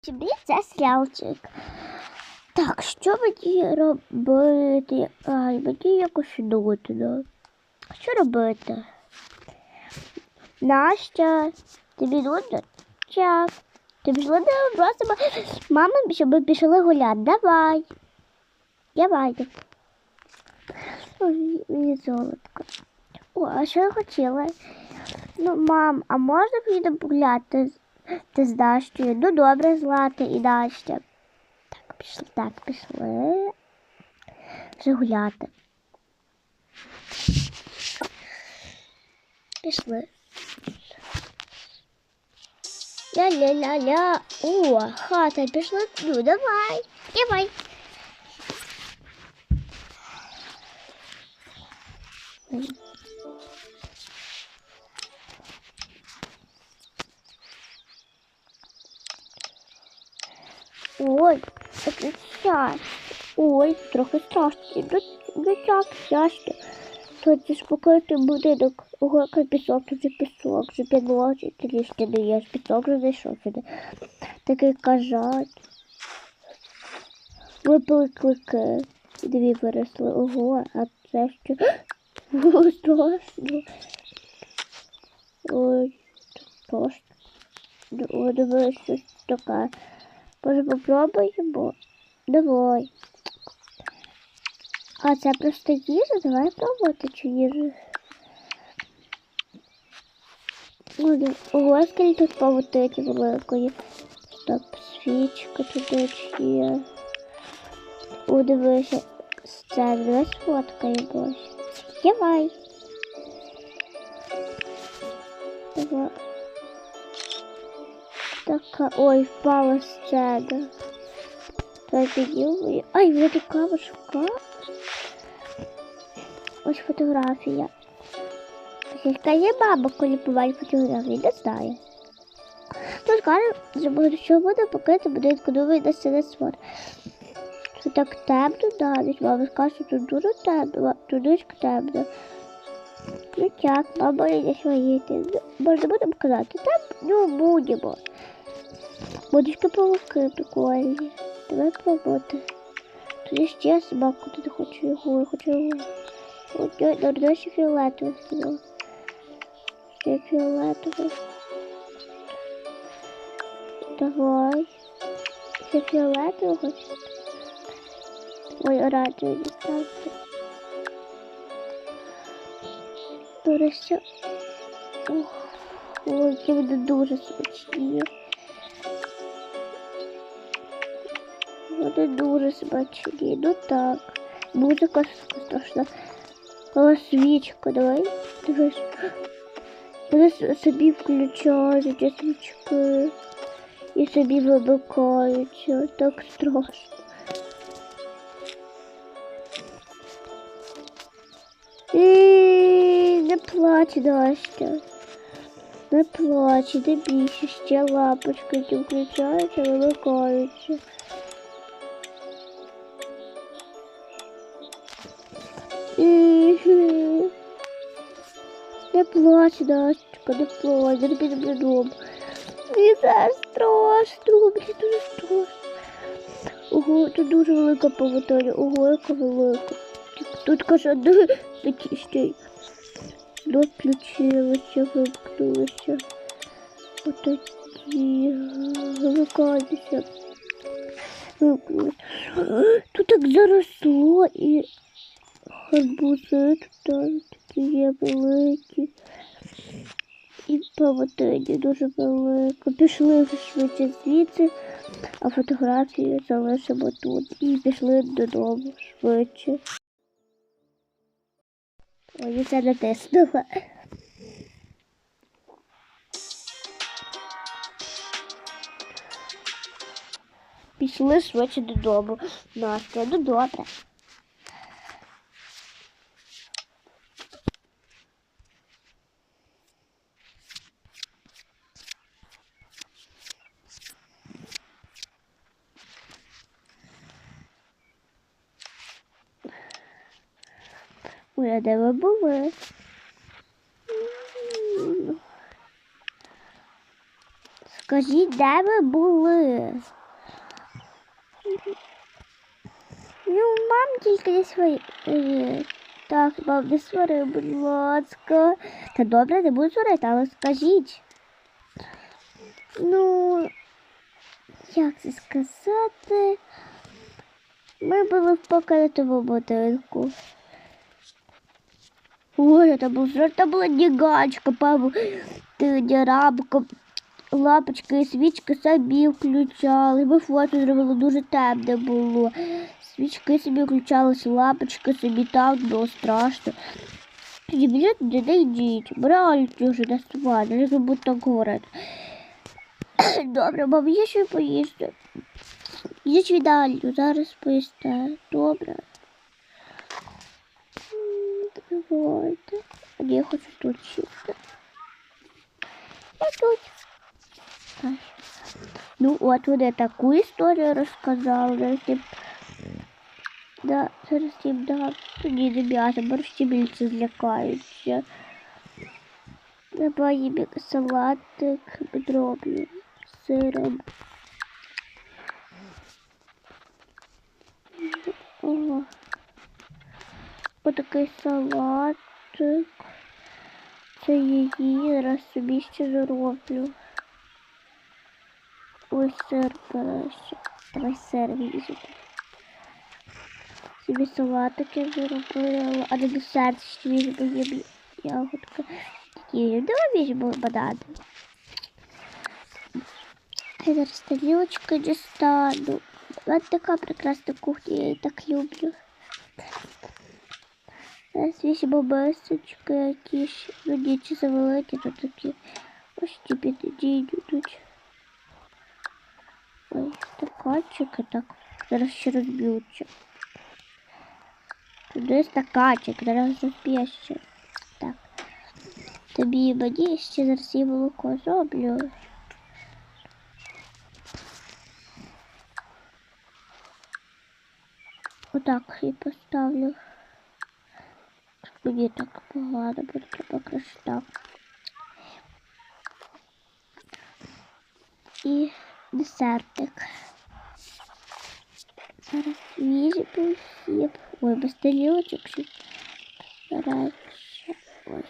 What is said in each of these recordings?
Тобі це серіалчик. Так, що мені робити? Ай, мені якось думати, да. Що робити? Настя, тобі нудно? Час. Ти пішла до просимо мами, щоб пішли гуляти. Давай. Давай. Ой, золотко. О, а що я хотіла? Ну, мам, а можна поїдемо погуляти з- ти з Дашою? Ну, добре, Злата і Настя. Так, пішли, так, пішли. Вже гуляти. Пішли. Ля-ля-ля-ля. О, хата пішла. Ну, давай. Давай. Ой, час. Ой, трохи страшно. Ну, так. Тут ж покрити будинок, угорка пісок, же пісок, вже підлоги, трішки не є, пісок вже зайшов сюди. Такий кажать. Випили клики. Дві виросли. Ого, а це що? Ой, страшно. Ой, страшно. Ой, дивись, щось таке. Може попробуємо? Давай. А це просто їжа? Давай пробувати їжа. Ой, Ого, скільки тут павутині великої. Стоп, свічка туди чи є. О, дивися, сцена, давай сфоткаємось. Давай. Давай. Така, ой, впала сцена. Так, ё Ай, я така важка. Ось фотографія. Яка є баба, коли буває фотографії, не знаю. Ну, скажемо, що що буде, поки це буде, коли вийде сцена свод. Що так темно, да, мама скаже, що тут дуже темно, тут дуже темно. Ну так, мама не своїти. Можна будемо казати, там, ну, будемо. Водички павуки прикольні. Давай пробувати. Тут ще собаку, тут хочу його, я хочу його. От я додаю ще фіолетовий сказав. Ще фіолетовий. Давай. Ще фіолетовий хочу. Ой, оранжевий дістався. Дорожче. Ох, ой, які вони дуже смачні. Вони дуже смачні. Ну так. Музика страшна. Але свічка, давай. Дивись. Вони собі включають свічки. І собі вимикаються. Так страшно. І не плач, Настя. Не плач, не бійся, ще лампочки ті включаються, вимикаються. Не плач, Настя, не плач, не підемо додому. Мені зараз страшно, мені дуже страшно. Ого, тут дуже велика павутоня, ого, яка велика. Тут каже, де чистий. Ну, включилося, вимкнулося. Отакі, вимикайтеся. Вимкнулося. Тут так заросло і гарбузи тут є великі. І павутині дуже велика. Пішли швидше звідси, а фотографію залишимо тут. І пішли додому швидше. Ой, я це натиснула. Пішли швидше додому. Настя, ну добре. Ой, де ви були? Скажіть, де ви були? Ну, мам тільки свої. Так, мам, не свари, будь ласка. Та добре, не буду сварити, але скажіть. Ну, як це сказати? Ми були в покинутому будинку. Ой, там був жар, там була дігачка, папа, ти рабка, лапочка і свічки собі включали. Ми фото зробили дуже темне було. Свічки собі включалися, лапочки собі так було страшно. Тоді біжіть туди, не. Реально вже не стварно, не забудь говорити. Добре, мам, є що поїсти. Йдіть в їдальню, зараз поїсте. Добре. М, Давайте. А я хочу тут сісти. Я тут. Так. Ну, от вони таку історію розказали. Зараз їм... Да, зараз їм дам. Тоді не м'ясо, борщі більше злякаються. Давай їм салатик підроблю з сиром. О, отакий салатик. Це її зараз собі ще зроблю. Ой, сир береться. Давай сир візьму. Собі салатики зробила, а на десерт ще візьму їм ягодка. Такі, давай візьму банани. Я зараз тарілочку дістану. Ось така прекрасна кухня, я її так люблю. Зараз візьму мисочки якісь, ну ні, чи завеликі, то такі. Ось ті підійдуть. йдуть. Ой, стаканчики так. Зараз ще розб'ються. Туди стаканчик, зараз розб'ється. Так. Тобі і мені ще зараз і молоко зроблю. Отак і поставлю. Мені так погано буде, треба так. І десертик. Зараз візьму хліб. Ой, без тарілочок ще. Ще. Ой.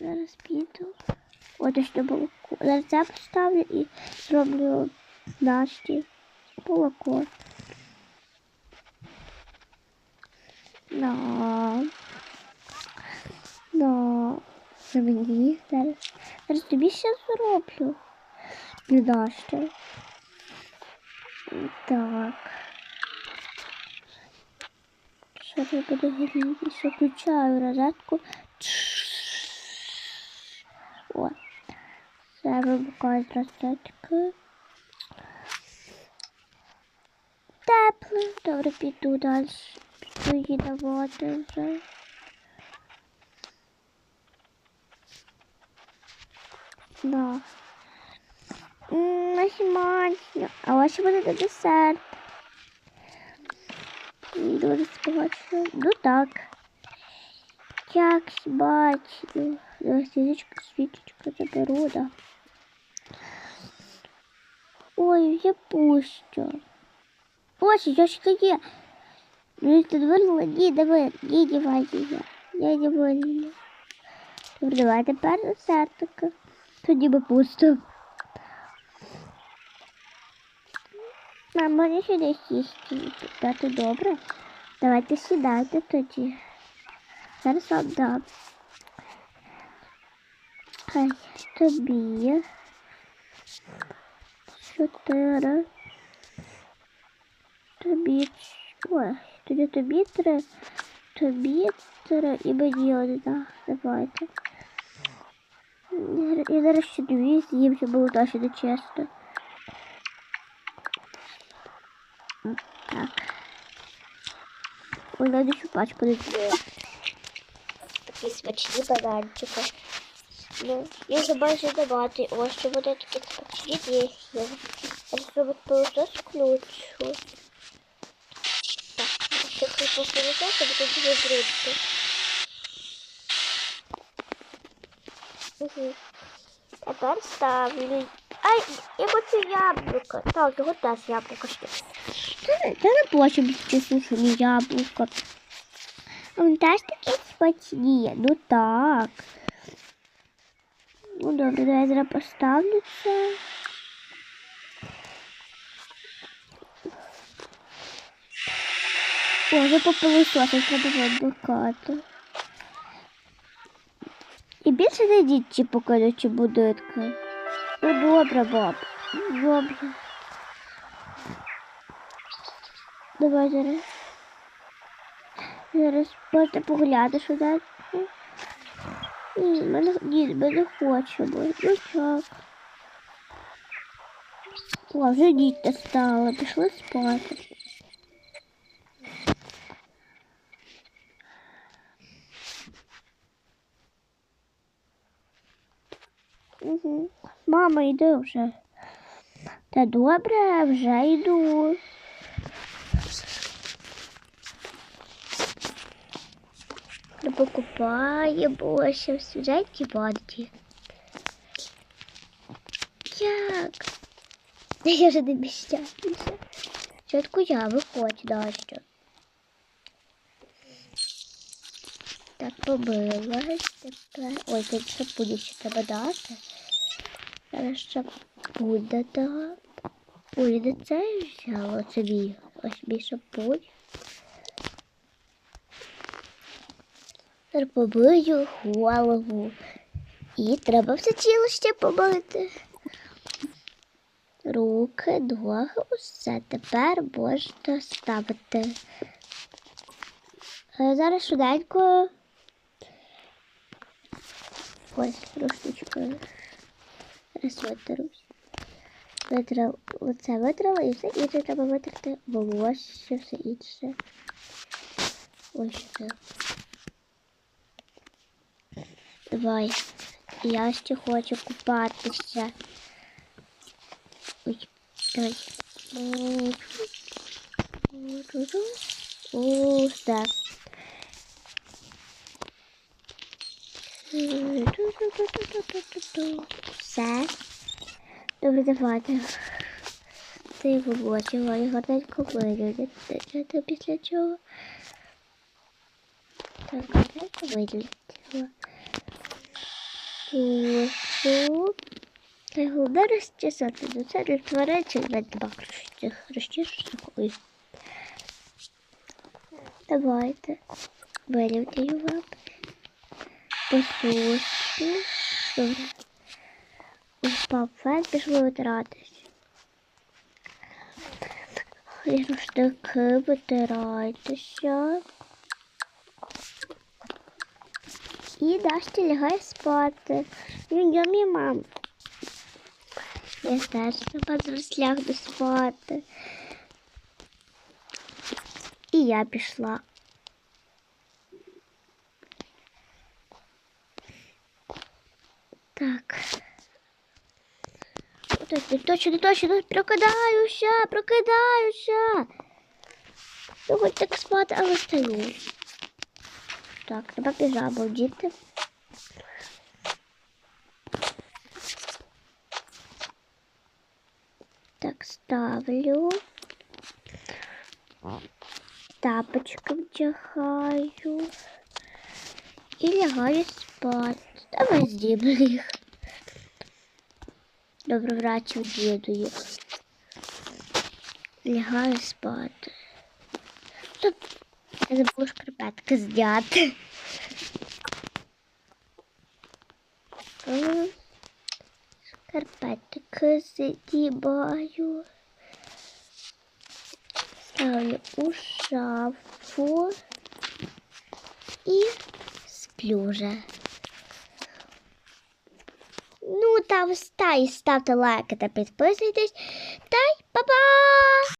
Зараз піду. От ще молоко. Зараз це поставлю і зроблю Насті молоко. На. На. Це мені зараз. Зараз тобі ще зроблю. Не Насті. Так. Що я буду гріти? Ще включаю розетку. О. Це вимикаю з розетки. Тепло. Добре, піду далі. Її давати вже. Да. М, Смачно. А ось буде десерт. Дуже смачно. Ну так. Як. Зараз свічку, свічечку заберу, да. Ой, я пусто. Ось, яшка є. Ну, ти двернула? Ні, давай, ні, давай я. Я не вольна. Добре, давай тепер десертика. Тоді би пусто. Мам, може сюди сісти? Тато добре? Давайте сідайте тоді. Зараз вам дам. Хай тобі. Чотири. Тобі. Ой, Тоді тобі три. Тобі три і мені одна. Давайте. Я зараз ще дві з'їм, щоб було теж чесно. Так. Ой, надо ще пачку не Такі смачні бананчики. Ну, я вже майже давати. Ось що буде такі смачні. Я зробити пилосос включу. Так, ще хочу пилосос, а буде дуже брудно. Угу. Тепер ставлю. Ай, я хочу яблуко. Так, його теж яблуко ще. Це, це не плаче більше сушені яблуко. А Вони теж такі смачні. Ну так. Ну добре, давай я зараз поставлю це. О, вже попилисося, треба відбукати. І більше не йдіть ті покинуті будинки. Ну добре, баб. Добре. Давай зараз. Зараз можна поглянути сюди. Ні, ми не, ні, ми не хочемо. Ну так. О, вже діти стало, пішли спати. Угу. Мама, йди вже. Та добре, вже йду. Ми покупаємося в свіженькій воді. Як? Я вже не міщаюся. Спочатку я виходь далі. Так, побилась тепер. Ой, тут ще буде ще треба дати. Зараз ще буде дати. Буде це взяла собі. Ось більше пуль. Тепер побию голову. І треба все тіло побити. Руки, ноги, усе. Тепер можна ставити. Е, Зараз швиденько. Ось, рушничка. Зараз витерусь. Витрав, оце витрала і все інше треба витерти волосся, все інше. Ось це. Давай. Я ще хочу купатися. Ой, давай. О, все. Все. Добре, давайте. Ти і гарненько виглядати. Після чого? Так, гарненько виглядала. Тушу. Та головне розчесати. Ну це для тваринці на два. Ой. Давайте. Вирівняю вам. Посушу. Добре. Упав фен, пішло витиратись. І рушники витирайтеся. І Настя лягає спати. Йо-йо, мам. Я теж сама зараз лягну спати. І я пішла. Так. Точно, точно, точно, прокидаюся, прокидаюся. Ну, хоч так спати, але стою. Так, треба піжаму вдіти. Так, ставлю. Тапочки вдягаю. І лягаю спати. Давай здібну їх. Добре, врачу діду їх. Лягаю спати. Стоп. Я забула шкарпетки зняти. Шкарпетки задіваю. Ставлю у шафу і сплю вже. tavs tā izstāvta laika, tad tā, piespēcieties. Tai, pa-pa!